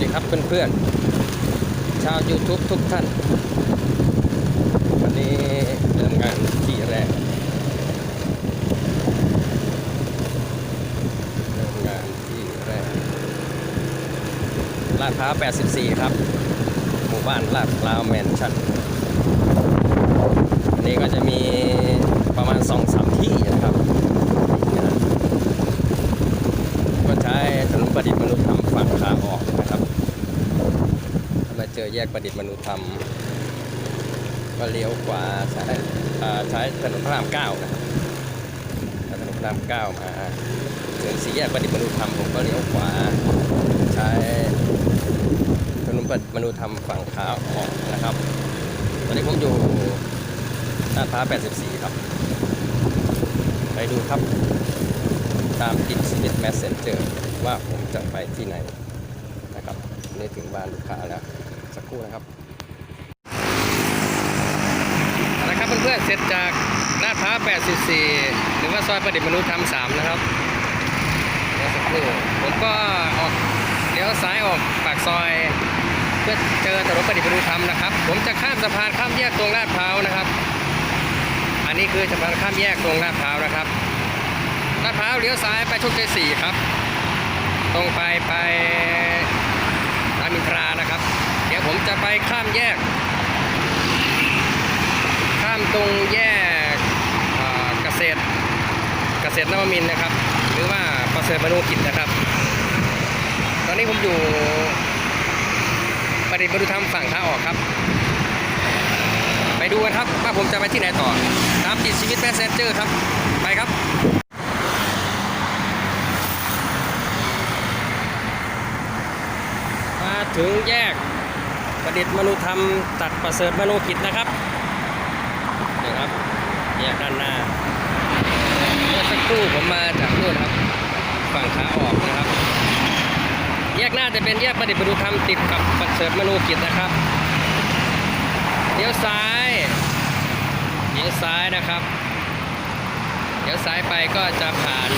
ดีครับเพื่อนๆ ชาว YouTube ทุกท่าน วันนี้เริ่มงานที่แรกเริ่มงานที่แรกลาดพร้าว 84 ครับ หมู่บ้านลาดพร้าวแมนชั่นอันนี้ก็จะมีประมาณ 2-3 ที่นะครับงานก็ใช้ถนนประดิษฐ์มนุษยธรรมฝั่งขาออกนะครับถ้ามาเจอแยกประดิษฐ์มนุษยธรรม ก็เลี้ยวขวาใช้ใช้ถนนพระรามเก้านะครับถนนพระรามเก้ามาถึงสี่แยกประดิษฐ์มนุษยธรรมผมก็เลี้ยวขวาใช้ถนนประดิษฐ์มนุษยธรรมฝั่งขาออกนะครับ ตอนนี้ผมอยู่ลาพร้าว84 ครับ ไปดูครับ ตามติดสวิตแมสเซนเจอร์ว่าผมจะไปที่ไหนนะครับนี่ถึงบ้านลูกค้าแล้ว สักครู่นะครับเอาละครับเพื่อนๆเสร็จจากลาดพร้าว84 หรือว่าซอยประดิษฐ์มนุษยธรรมนะครับเดี๋ยวสักครู่ผมก็ออกเลี้ยวซ้ายออกปากซอย เพื่อเจอถนนประดิษฐ์มนุษยธรรมนะครับ ผมจะข้ามสะพานข้ามแยกตรงลาดพร้าวนะครับ อันนี้คือสะพานข้ามแยกตรงลาดพร้าวนะครับลาดพร้าวเลี้ยวซ้ายไปโชคชัย4ครับ ตรงไปไปรามอินทรา ผมจะไปข้ามแยก ข้ามตรงแยกเกษตรเกษตรนวมินนะครับ หรือว่าประเสริฐมนุกิจนะครับ ตอนนี้ผมอยู่ประดิษฐ์บรรลุธรรมฝั่งขาออกครับ ไปดูกันครับว่าผมจะไปที่ไหนต่อตามติดชีวิตแมสเซนเจอร์ครับ ไปครับมาถึงแยก ประดิษฐ์มนุธรรม ตัดประเสริฐมนุกิจนะครับนี่ครับแยกด้านหน้าเมื่อสักครู่ผมมาจากนู่นครับ ฝั่งขาออกนะครับ แยกหน้าจะเป็นแยกประดิษฐ์มนุธรรมติดกับประเสริฐมนุกิจนะครับเลี้ยวซ้ายเลี้ยวซ้ายนะครับเลี้ยวซ้ายไปก็จะผ่าน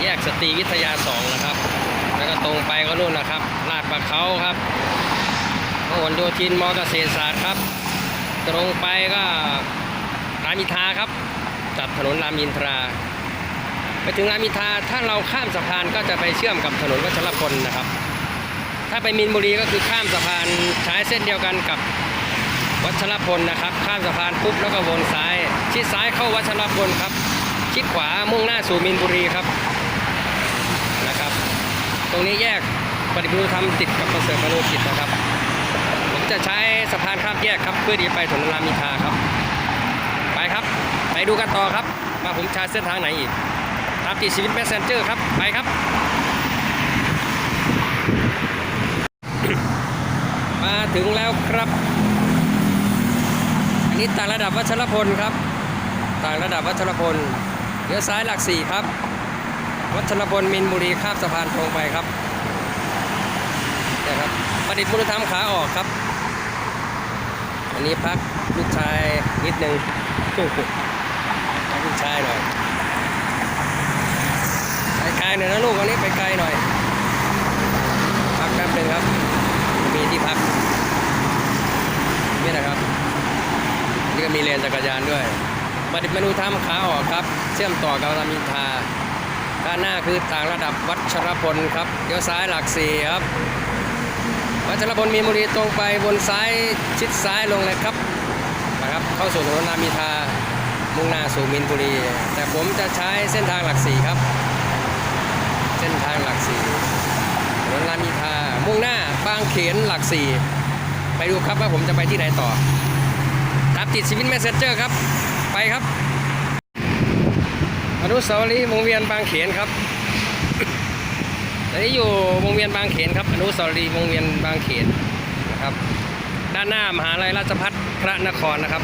แยกสตรีวิทยาสองนะครับ แล้วก็ตรงไปก็นู่นนะครับ ลาดปะเขาครับ พหลโยธินมอเกษตรศาสตร์ครับ ตรงไปก็รามอินทาครับจัดถนนรามอินทรา ไปถึงรามอินทาถ้าเราข้ามสะพานก็จะไปเชื่อมกับถนนวัชรพลนะครับ ถ้าไปมินบุรีก็คือข้ามสะพานใช้เส้นเดียวกันกับวัชรพลนะครับ ข้ามสะพานปุ๊บแล้วก็วนซ้าย ชิดซ้ายเข้าวัชรพลครับ ชิดขวามุ่งหน้าสู่มินบุรีครับนะครับ ตรงนี้แยกปฏิบัติธรรมติดกับประเสริฐมนุกิจนะครับ จะใช้สะพานข้ามแยกครับ เพื่อที่ไปถนนรามอินทราครับ ไปครับ ไปดูกันต่อครับว่าผมช้เส้นทางไหนอีกตามติดชีวิตแมสเซนเจอร์ครับ ไปครับมาถึงแล้วครับ อันนี้ต่างระดับวัชรพลครับ ต่างระดับวัชรพลเลี้ยวซ้ายหลักสี่ครับ วัชรพลมินบุรีข้ามสะพานตรงไปครับเนี่ยครับประดิษฐ์บุญธรรมขาออกครับ อันนี้พักลูกชายนิดนึงพักลูกชายหน่อยไปไกลหน่อยนะลูกวันนี้ไปไกลหน่อย พักแป๊บหนึงครับ มีที่พักนี่นะครับ นี่ก็มีเลนจักรยานด้วยปฏิบัติมนุธรรมขาออกครับ เชื่อมต่อกับรามินทราด้านหน้าคือต่างระดับวัชรพลครับเลี้ยวซ้ายหลักสี่ครับ วัชรพลมีนบุรีตรงไปบนซ้ายชิดซ้ายลงเลยครับนะครับ เข้าสู่ถนนรามอิทามุ่งหน้าสู่มินบุรี แต่ผมจะใช้เส้นทางหลักสี่ครับ เส้นทางหลักสี่ถนนรามอิทามุ่งหน้าบางเขนหลักสี่ไปดูครับว่าผมจะไปที่ไหนต่อตามติดชีวิตแมสเซนเจอร์ครับ ไปครับ อนุสาวรีย์วงเวียนบางเขนครับ ตอนนี้อยู่วงเวียนบางเขนครับอนุสาวรีย์วงเวียนบางเขนนะครับ ด้านหน้ามหาลัยราชภัฏพระนครนะครับ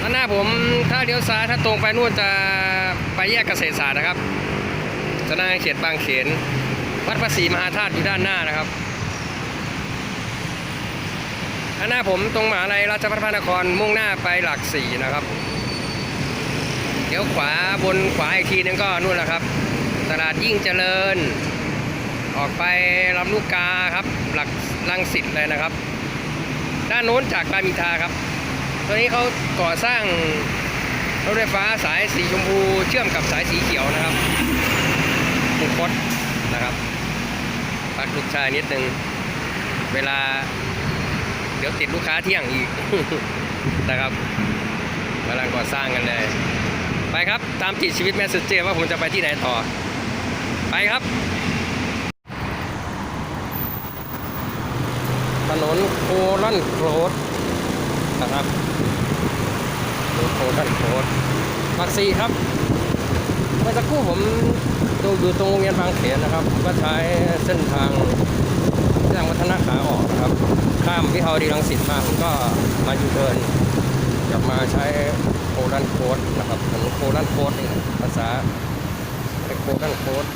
ด้านหน้าผมถ้าเลี้ยวซ้ายถ้าตรงไปนู่นจะไปแยกเกษตรศาสตร์นะครับจะนั่งเขตบางเขน วัดพระศรีมหาธาตุอยู่ด้านหน้านะครับข้างหน้าผมตรงมหาลัยราชภัฏพระนครมุ่งหน้าไปหลักสี่นะครับเดี๋ยวขวาบนขวาอีกทีนึงก็นู่นแหละครับ ตลาดยิ่งเจริญ ออกไปลำลูกกาครับ หลักลังสิตเลยนะครับ ด้านโน้นจากรามอินทราครับ ตอนนี้เขาก่อสร้างรถไฟฟ้าสายสีชมพูเชื่อมกับสายสีเขียวนะครับมุคตนะครับพักลูกชายนิดนึง เวลา เดี๋ยวติดลูกค้าเที่ยงอีกนะครับกำลังก่อสร้างกันเลย ไปครับ ตามติดชีวิตแม่สุดเจว่าผมจะไปที่ไหนต่อ ไปครับ ถนนโคลันโครดนะครับถนนโคลันโครดหลักสี่ครับ เมื่อสักครู่ผมดูอยู่ตรงโรงเรียนบางเขนนะครับผมก็ใช้เส้นทางแจ้งวัฒนะขาออกนะครับ ข้ามวิภาวดีรังสิตมาผมก็มาอยู่เดินกลับมาใช้โคลันโคดนะครับถนนโคลันโคดนี่ภาษาโคลันโคด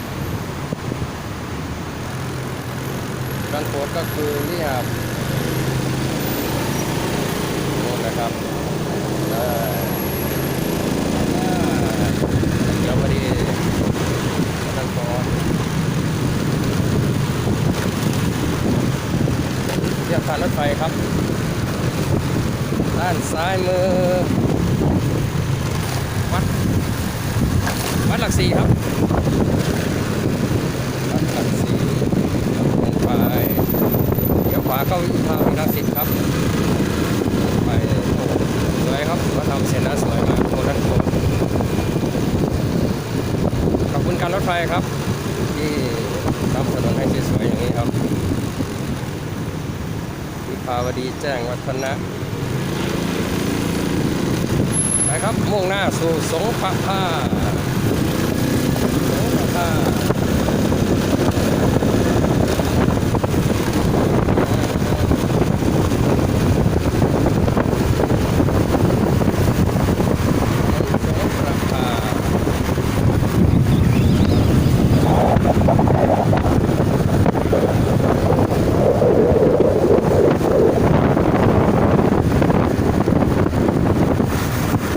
โคลันโคดก็คือเรียบโน่นะครับเออเดี๋ยวพอดีโคลันโคดเรียบผ่านรถไฟครับ ด้านซ้ายมือวัดวัดหลักสี่ครับ วัดหลักสี่ลง ไปเดี๋ยวขวาเข้าวิภาวดีรังสิตครับ ไปโอ้สวยครับเขาทำเสร็จแล้วสวยมากโคตรโคตรขอบคุณการรถไฟครับ ที่ทำถนนให้สวยๆอย่างนี้ครับวิภาวดีแจ้งวัฒนะไปครับมุ่งหน้าสู่สงขลาสงขลาผ้าสงขลาผ้า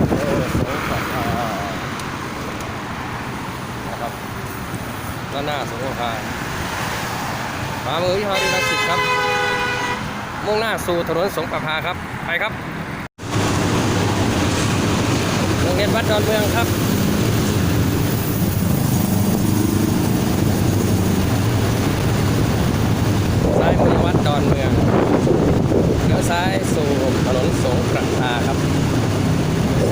โอ้สงขลาผ้านะครับด้านหน้าสงขลาผ้าขวามือวิภาวดีรังสิตครับ มุ่งหน้าสู่ถนนสงประภาครับ ไปครับโรงเรียนวัดดอนเมืองครับ ซ้ายมือวัดดอนเมืองเลี้ยวซ้ายสู่ถนนสงขลาภาครับ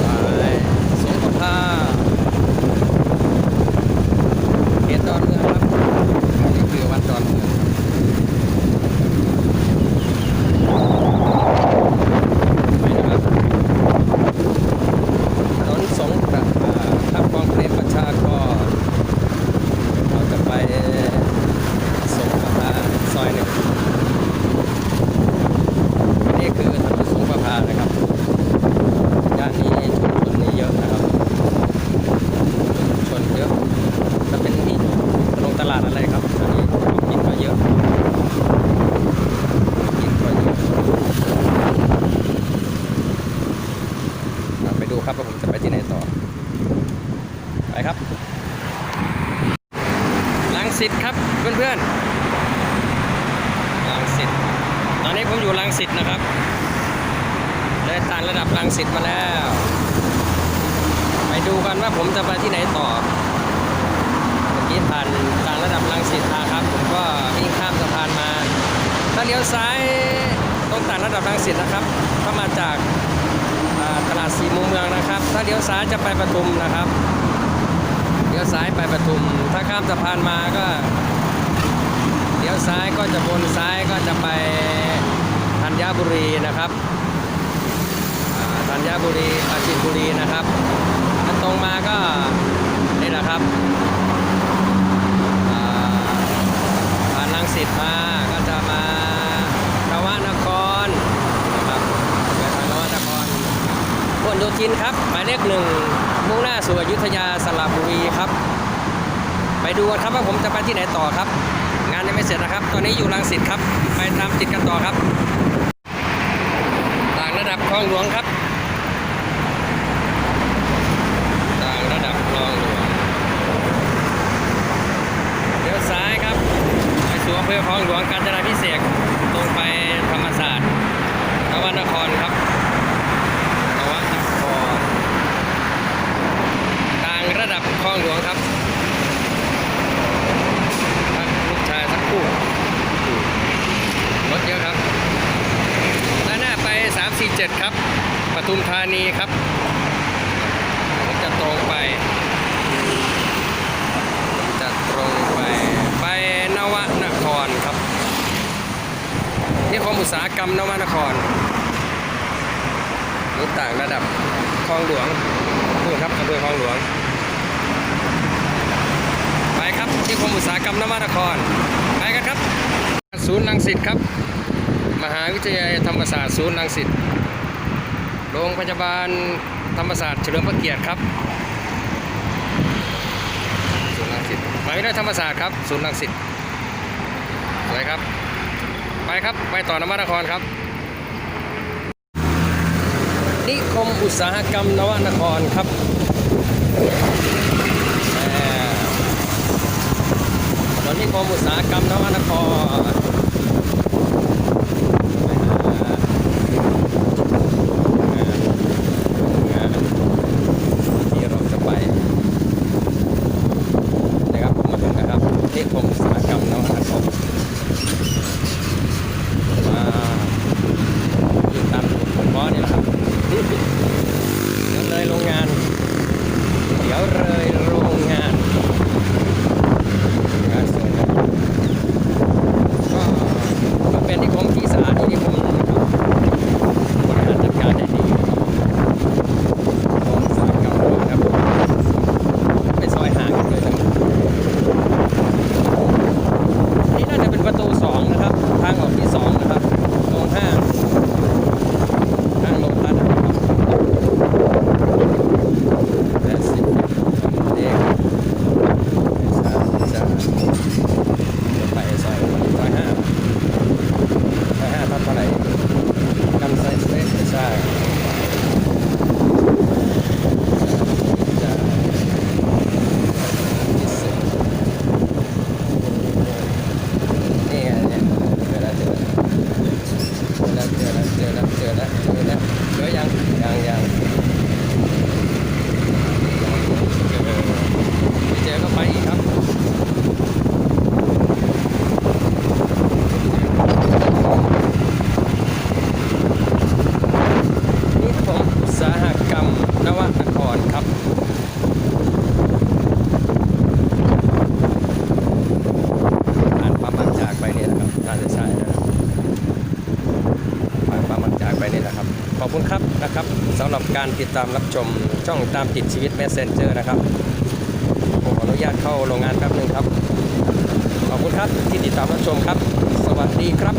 ซ้ายสงขลาภาเขตดอนเมืองครับอันนี้คือวัดดอนเมืองไปนะครับถนนสงขลาภาทับกองเพลงประชากรเราจะไปสงขลาภาซอยหนึ่ง นี่คือถนนสงประพานะครับ ย่านนี้ชุมชนนี่เยอะนะครับ ชุมชนเยอะจะเป็นที่ลงตลาดอะไรครับอันนี้ของกินก็เยอะกินก็เยอะอะไปดูครับว่าผมจะไปที่ไหนต่อ ไปครับลังสิตครับเพื่อนๆลังสิต ต อยู่ลังสิตนะครับเลยต่างระดับลังสิตมาแล้ว ไปดูกันว่าผมจะไปที่ไหนต่อเมื่อกี้ผ่านตางระดับลังสิตมาครับ ผมก็วิ่งข้ามสะพานมา ถ้าเลี้ยวซ้ายตรงต่างระดับลังสิตนะครับเข้ามาจากตลาดสีมุมเมืองนะครับ ถ้าเลี้ยวซ้ายจะไปปทุมนะครับเลี้ยวซ้ายไปปทุม ถ้าข้ามสะพานมาก็เลี้ยวซ้ายก็จะบนซ้ายก็จะไป ธัญบุรีนะครับธัญบุรีปราจินบุรีนะครับตรงมาก็นี่แหละครับผ่านลังสิตมาก็จะมานวนครนะครับไปทางนวนครพหลโยธินครับ หมายเลขหนึ่งมุ่งหน้าสู่อยุธยาสระบุรีครับ ไปดูกันครับว่าผมจะไปที่ไหนต่อครับ งานยังไม่เสร็จนะครับ ตอนนี้อยู่รังสิตครับ ไปตามติดกันต่อครับ ดับคลองหลวงครับ ต่างระดับคลองหลวงเลี้ยวซ้ายครับภอคลองหลวงกาญจนาพิเศษตรงไปธรรมศาสตร์นวนครครับนวนครต่างระดับคลองหลวงครับพักลูกชายสักครู่รถเยอะครับด้านหน้าไป 347 ครับปทุมธานีครับผมจะตรงไป จะตรงไปไปนวนครครับนี่ คมอุตสาหกรรมนวนครรถต่างระดับคลองหลวงนู่นครับอำเภอคลองหลวง ไปครับที่คมอุตสาหกรรมนวนคร ไปกันครับ ศูนย์รังสิตครับ มหาวิทยาลัยธรรมศาสตร์ศูนย์รังสิต โรงพยาบาลธรรมศาสตร์เฉลิมพระเกียรติครับ ศูนย์รังสิตมหาวิทยาลัยธรรมศาสตร์ครับ ศูนย์รังสิตสวยครับ ไปครับ ไปต่อนวนครครับ นิคมอุตสาหกรรมนวนครครับถนนนิคมอุตสาหกรรมนวนครไปหางานงานที่เราจะไป นะครับผมมาถึงนะครับนิคมอุตสาหกรรมนวนครมาอยู่ตามถนนผมล้อเนี่ยแหละครับเดี๋ยวเลยโรงงาน เดี๋ยวเลยโรงงานงานสวยนะก็ก็เป็นนิคมที่สะอาดที่นิคมหนึ่งนะครับบริหารจัดการได้ดีนิคมอุตสาหกรรมนะครับไปซอยห่างกันเลยนะครับ นี่น่าจะเป็นประตู 2 นะครับ ทางออกที่ 2 นะครับตรงห้างห้างโลตัสนะครับและสิบเด็กสามสามจะไปซอยซอยห้าซอยห้าทับเท่าไหร่กำไซสเตทใช่จะที่สิบ นี่ไงเนี่ยเจอแล้วเจอแล้วเจอแล้วเจอแล้วเจอแล้วเจอแล้วเจอยังยังยังไม่เจอก็ไปอีกครับนี่ผมอุตสาหกรรมนวนครครับ ผ่านปั๊มบางจากไปเนี่ยนะครับน่า จะใช่นะครับผ่านปั๊มบางจากไปนี่ยนะครับ ขอบคุณครับนะครับสำหรับการติดตามรับชมช่องตามติดชีวิต Messenger นะครับผมขออนุญาตเข้าโรงงานแป๊บนึงครับ ขอบคุณครับที่ติดตามรับชมครับ สวัสดีครับ